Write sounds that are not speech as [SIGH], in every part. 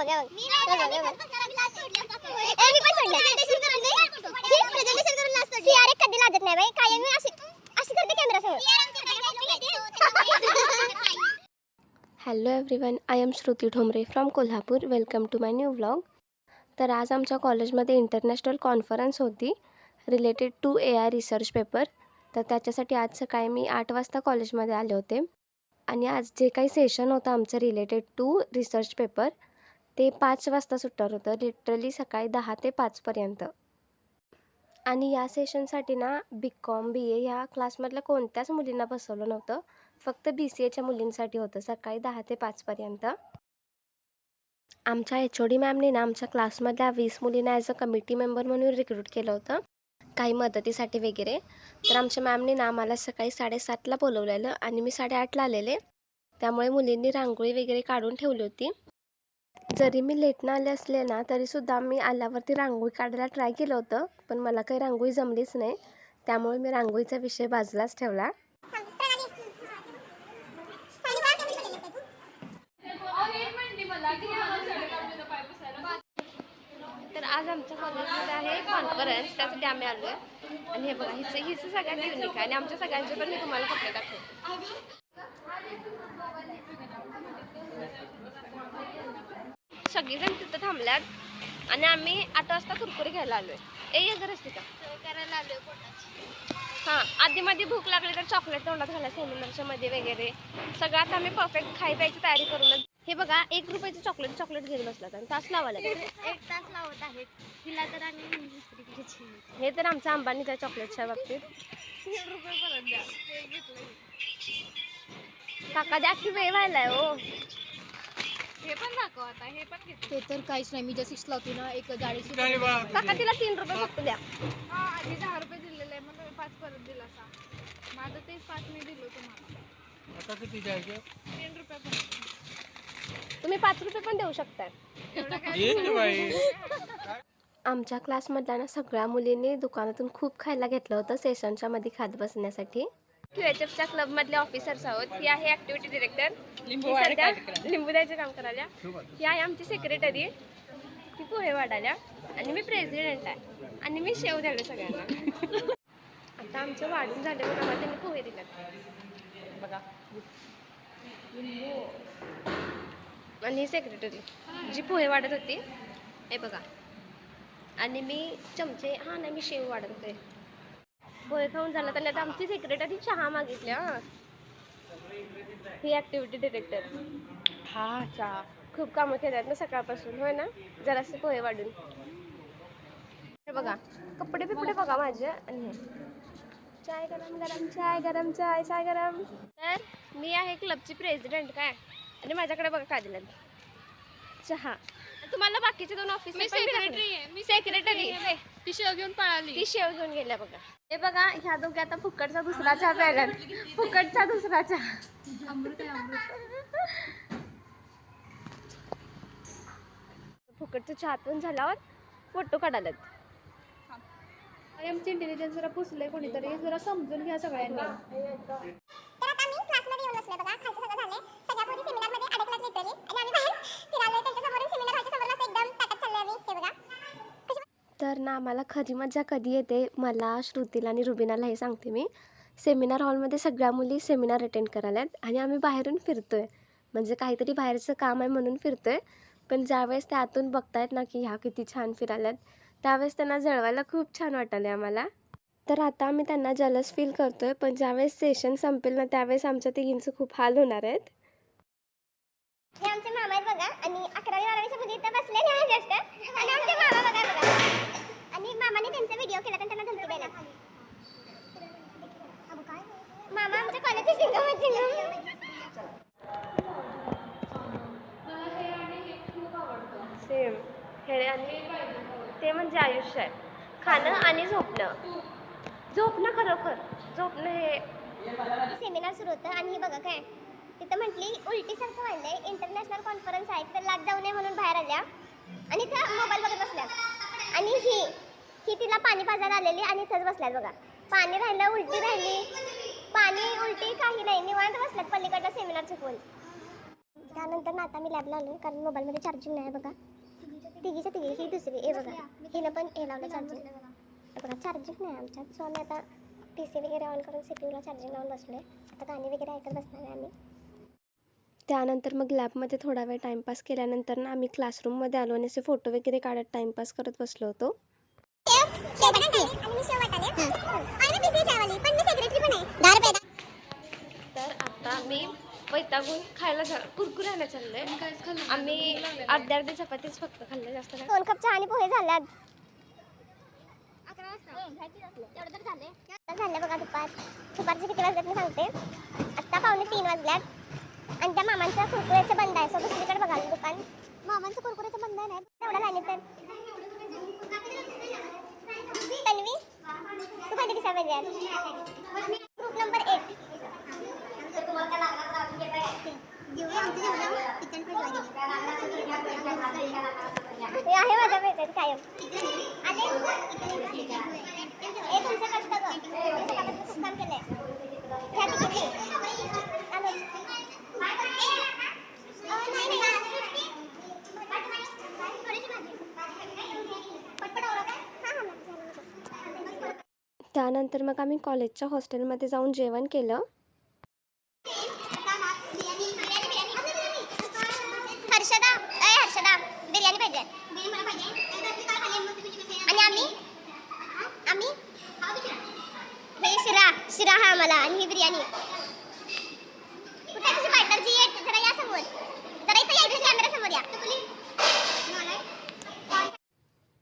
बघ बघ. बघ, बघ. ए, मी पण सोडलं. presentation करून लाज सोडली. CR एक कधी लाजत नाही बाई. कायम मी अशी अशी करते camera hello everyone I'm Shruti Thombare from Kolhapur welcome to my new vlog तर आज आमच्या कॉलेजमध्ये इंटरनॅशनल कॉन्फरन्स होती related to A I research paper तर त्याच्यासाठी आज सकाळी मी आठ वाजता कॉलेजमध्ये आले होते. आणि आज जे काही सेशन होतं आमचं रिलेटेड टू रिसर्च पेपर ते पाच वाजता सुटणार होतं. लिटरली सकाळी दहा ते पाचपर्यंत आणि या सेशनसाठी ना बी कॉम बी ए ह्या क्लासमधल्या कोणत्याच मुलींना बसवलं नव्हतं. फक्त बी सी एच्या मुलींसाठी होतं. सकाळी दहा ते पाचपर्यंत आमच्या एच ओ डी मॅमने ना आमच्या क्लासमधल्या वीस मुलींना ॲज अ कमिटी मेंबर म्हणून रिक्रूट केलं होतं. काही मदतीसाठी वगैरे. तर आमच्या मॅमने ना आम्हाला सकाळी साडेसातला बोलवलेलं आणि मी साडेआठला आलेले. त्यामुळे मुलींनी रांगोळी वगैरे काढून ठेवली होती. जरी मी लेटनं आले असले ना तरीसुद्धा मी आल्यावरती रांगोळी काढायला ट्राय केलं होतं पण मला काही रांगोळी जमलीच नाही. त्यामुळे मी रांगोळीचा विषय बाजूलाच ठेवला. तर आज आमच्या कॉलेजमध्ये आहे कॉन्फरन्स त्यासाठी आम्ही आलो आहे आणि हे बघा हिचं हिचं सगळ्यात युनिक आहे. आणि आमच्या सगळ्यांचे पण मी तुम्हाला कपडे दाखवते. सगळीजण तिथं थांबल्यात. आणि आम्ही आठ वाजता कुरकुरी घ्यायला आलोय. ए ये गरज तिथं करायला आलोय हां आधी मध्ये भूक लागली तर चॉकलेट तोंडात घाला सेमिनारच्या मध्ये वगैरे. सगळं आता आम्ही परफेक्ट खाई प्यायची तयारी करूनच. हे बघा एक रुपयाचं चॉकलेट चॉकलेट घेऊन बसलात आणि तास लावायला लागला. एक तास लावत आहेत. तिला तर घ्यायची. हे तर आमचं अंबानीच्या चॉकलेटच्या बाबतीत. काका द्या की वेळ व्हायलाय हो. हे पण दाखव आता हे पण घेतलं ते तर काहीच नाही मी ज्या सिक्स लावते ना एक गाडी काका तिला तीन रुपये फक्त द्या. हा आधी दहा रुपये दिलेले आहे मग पाच परत दिला सा माझं तेच पाच मी दिलो तुम्हाला. आता किती जायचं तीन रुपये परत तुम्ही पाच रुपये पण देऊ शकताय. एवढं काय ये की बाई. आमच्या क्लासमधल्या ना सगळ्या मुलींनी दुकानातून खूप खायला घेतलं होतं सेशनच्या मध्ये खात बसण्यासाठी. क्यू एच एफच्या क्लबमधले ऑफिसर्स आहोत. ही आहे ॲक्टिव्हिटी डिरेक्टर सध्या लिंबू द्यायचं काम करायला. ही आहे आमची सेक्रेटरी ती पोहे वाढाल्या आणि मी प्रेसिडेंट आहे. आणि मी शेव द्यायला सगळ्यांना. आता आमचं वाढून झाले आम्हाला त्यांनी पोहे दिलेत. बघा. आणि ही सेक्रेटरी जी पोहे वाढत होती हे बघा. आणि मी चमचे हां नाही मी शेव वाढत होते पोहे खाऊन झालं. तर आता आमची सेक्रेटरी चहा मागितली हां. ही ॲक्टिव्हिटी डिरेक्टर हा चहा. खूप कामं केल्यात ना सकाळपासून होय ना? जरासे पोहे वाढून. बघा कपडे बिपडे बघा माझे. आणि चाय गरम गरम चाय गरम चाय चाय गरम. तर मी आहे क्लबची प्रेसिडेंट काय? आणि माझ्याकडे बघा काय दिलं चहा. तुम्हाला बाकीचे दोन ऑफिस मी सेक्रेटरी आहे. मी सेक्रेटरी ती शेव घेऊन पळाली. ती शेव घेऊन गेल्या बघा. हे बघा ह्या दोघे आता फुकटचा दुसरा चहा प्यायला फुकटचा दुसरा चहा अमृत आहे अमृत फुकटचं चहा पिऊन झाल्यावर फोटो काढायला आणि आमचं इंटेलिजन्स जरा पुसलंय कोणीतरी. जरा समजून घ्या सगळ्यांनी. तर आता मी क्लासमध्ये येऊन बसले बघा. खालचं सगळं झालंय. सगळ्या पोरी सेमिनारमध्ये अडकल्यात लिटरली आणि आम्ही बाहेर फिरालोय तर ना आम्हाला खरी मजा कधी येते मला श्रुतीला आणि रुबिनाला हे सांगते मी. सेमिनार हॉलमध्ये सगळ्या मुली सेमिनार अटेंड करायला आणि आम्ही बाहेरून फिरतो आहे म्हणजे काहीतरी बाहेरचं काम आहे म्हणून फिरतो आहे पण ज्यावेळेस त्या आतून बघतायत ना की ह्या किती छान फिराल्यात त्यावेळेस त्यांना जळवायला खूप छान वाटायला आम्हाला. तर आता आम्ही त्यांना जलस फील करतो आहे पण ज्यावेळेस सेशन संपेल ना त्यावेळेस आमच्या तिघींचं खूप हाल होणार आहेत. हे आमचे मामा आहेत बघा आणि अकरावी बारावीच्या मुली इथं बसलेले आहेत जास्त आणि आमचे मामा बघा बघा. मामाने त्यांचा व्हिडिओ केला त्यांना धमकी द्यायला. मामा आमच्या कॉलेजचे सिंगम सिंगम सेम हे आणि ते म्हणजे आयुष्य आहे. खाणं आणि झोपणं. झोपणं खरोखर. झोपणं हे सेमिनार सुरू होतं आणि हे बघा काय तिथं म्हटली उलटीसारखं वाढलंय इंटरनॅशनल कॉन्फरन्स आहे. तर लाग जाऊ नये म्हणून बाहेर आल्या. आणि इथं मोबाईल बघत बसल्या. ही तिला पाणी पाजायला आलेली आणि इथंच बसल्यात बघा. पाणी राहिलं उलटी राहिली. पाणी उलटी काही नाही. निवांत बसल्यात पलीकडचा सेमिनार चुकवून त्यानंतर ना आता मी लॅबला आलो कारण मोबाईलमध्ये चार्जिंग नाही आहे बघा. तिघीच्या तिघी ही दुसरी. हे बघा. हिनं पण हे लावलं चार्जिंग बघा चार्जिंग नाही आमच्यात. सो आम्ही आता पी सी वगैरे ऑन करून सी पी यूला चार्जिंग लावून बसलो आहे आता गाणी वगैरे ऐकत बसणार आहे आम्ही. त्यानंतर मग लॅबमध्ये थोडा वेळ टाईमपास केल्यानंतर ना आम्ही क्लासरूममध्ये आलो आणि असे फोटो वगैरे काढत टाईमपास करत बसलो होतो. तर आता आम्ही वैतागून खायला कुरकुऱ्याला कुरकुरे चाललोय. आम्ही अर्ध्या अर्धी चपातीच फक्त खाल्लं जास्त दोन कप चहा आणि पोहे झाल्यात. आता बघा दुपार. दुपारचे किती वाजल्यात मी सांगते. आत्ता पावणे तीन वाजल्यात. आणि त्या मामांचं कुरकुऱ्याचं बंद आहे. सो दुसरीकडे बघा दुकान. मामांचं कुरकुऱ्याचं बंद नाही तेवढा लाईन तर तू कधी दिसा पाहिजे ग्रुप नंबर एट हे आहे माझ्या भेटेत कायम आले हे तुमचं कष्ट गं. तुम्ही सकाळपासून खूप काम केलंय. घ्या तिकीट. अनुज. अं, नाही, नाही. थोडीशी भाजी. पटपट आवरा काय? हां, हां, मॅम. त्यानंतर मग आम्ही कॉलेजच्या हॉस्टेलमध्ये जाऊन जेवण केलं. हर्षदा अय हर्षदा बिर्याणी पाहिजे. आणि आम्ही? आम्ही? हे शिरा शिरा हा आम्हाला आणि ही बिर्याणी. कुठे आहे तुझी पार्टनर जरा या समोर. जरा इथे या कॅमेरा समोर या.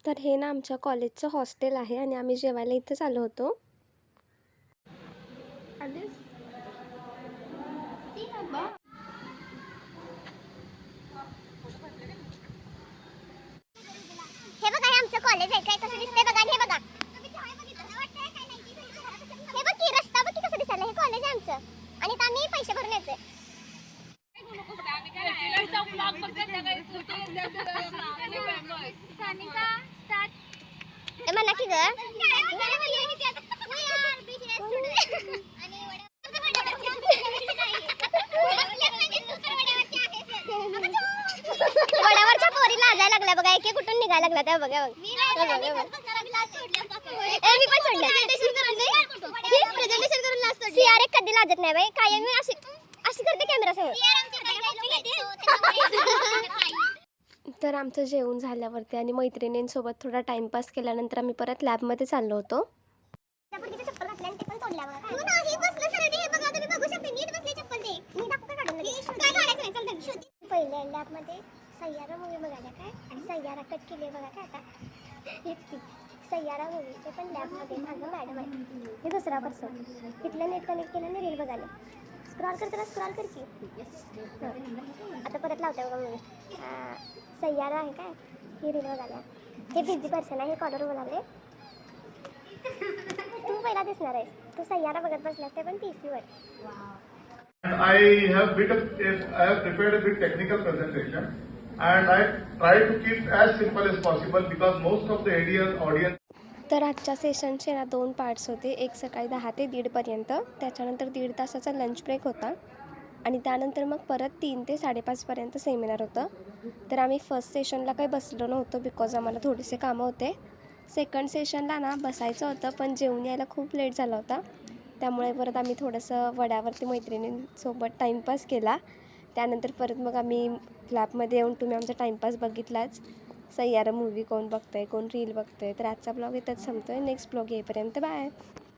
तर हे ना आमच्या कॉलेजचं हॉस्टेल आहे आणि आम्ही जेवायला इथेच आलो होतो. हे बघा हे आमचं कॉलेज आहे. काय कसं दिसतंय बघा आणि हे बघा. हे बघ की रस्ता बघ की कसं दिसायला. हे कॉलेज आहे आमचं. आणि आम्ही पैसे भरून येतोय ए, म्हणा की ग वड्यावरच्या पोरी लाजायला लागल्या बघा एक कुठून निघायला लागला त्या बघा मी पण सोडलं. प्रेझेंटेशन करून लास्ट सीआर एक कधी लाजत नाही बाई. कायम मी अशी अशी करते कॅमेरा समोर [LAUGHS] तर आमचं जेवण झाल्यावरती आणि मैत्रिणींसोबत थोडा टाईमपास केल्यानंतर आम्ही परत लॅबमध्ये चाललो होतो. हो ना, हे बसलं सरळ ते, हे बघा, तुम्ही बघू शकता, नीट बसली चप्पल ते. मी दाखवू का काढून लगेच? काय काढायचं नाही, चल धर, शोध. पहिले लॅबमध्ये सय्यारा मूवी बघायला काय? आणि सय्यारा कट केली बघा काय आता. हेच ती. सय्यारा मूवी ते पण लॅबमध्ये. मागं मॅडम आहे. हे दुसरा पर्सन तिथलं नेट कनेक्ट केलं आणि रील बघाले स्क्रॉल कर जरा स्क्रॉल कर की आता परत लावते बघा मी सय्यारा आहे काय हे रील बघाल्या हे बिझी पर्सन आहे हे कॉलर बोलाले तू पहिला दिसणार आहेस तू सय्यारा बघत बसलास ते पण पी वर And I have bit of, I have prepared a bit technical presentation and I try to keep as simple as possible because most of the audience, audience तर आजच्या सेशनचे ना दोन पार्ट्स होते. एक सकाळी दहा ते दीडपर्यंत त्याच्यानंतर दीड तासाचा लंच ब्रेक होता. आणि त्यानंतर मग परत तीन ते साडेपाचपर्यंत सेमिनार होतं. तर आम्ही फर्स्ट सेशनला काही बसलो नव्हतो बिकॉज आम्हाला थोडेसे कामं होते. सेकंड सेशनला ना बसायचं होतं पण जेवून यायला खूप लेट झाला होता. त्यामुळे परत आम्ही थोडंसं वड्यावरती मैत्रिणींसोबत टाईमपास केला. त्यानंतर परत मग आम्ही लॅबमध्ये येऊन तुम्ही आमचा टाईमपास बघितलाच. सय्यारा मूवी कोण बघतंय कोण रील बघतंय. तर आजचा ब्लॉग इथंच संपतोय. नेक्स्ट ब्लॉग येईपर्यंत बाय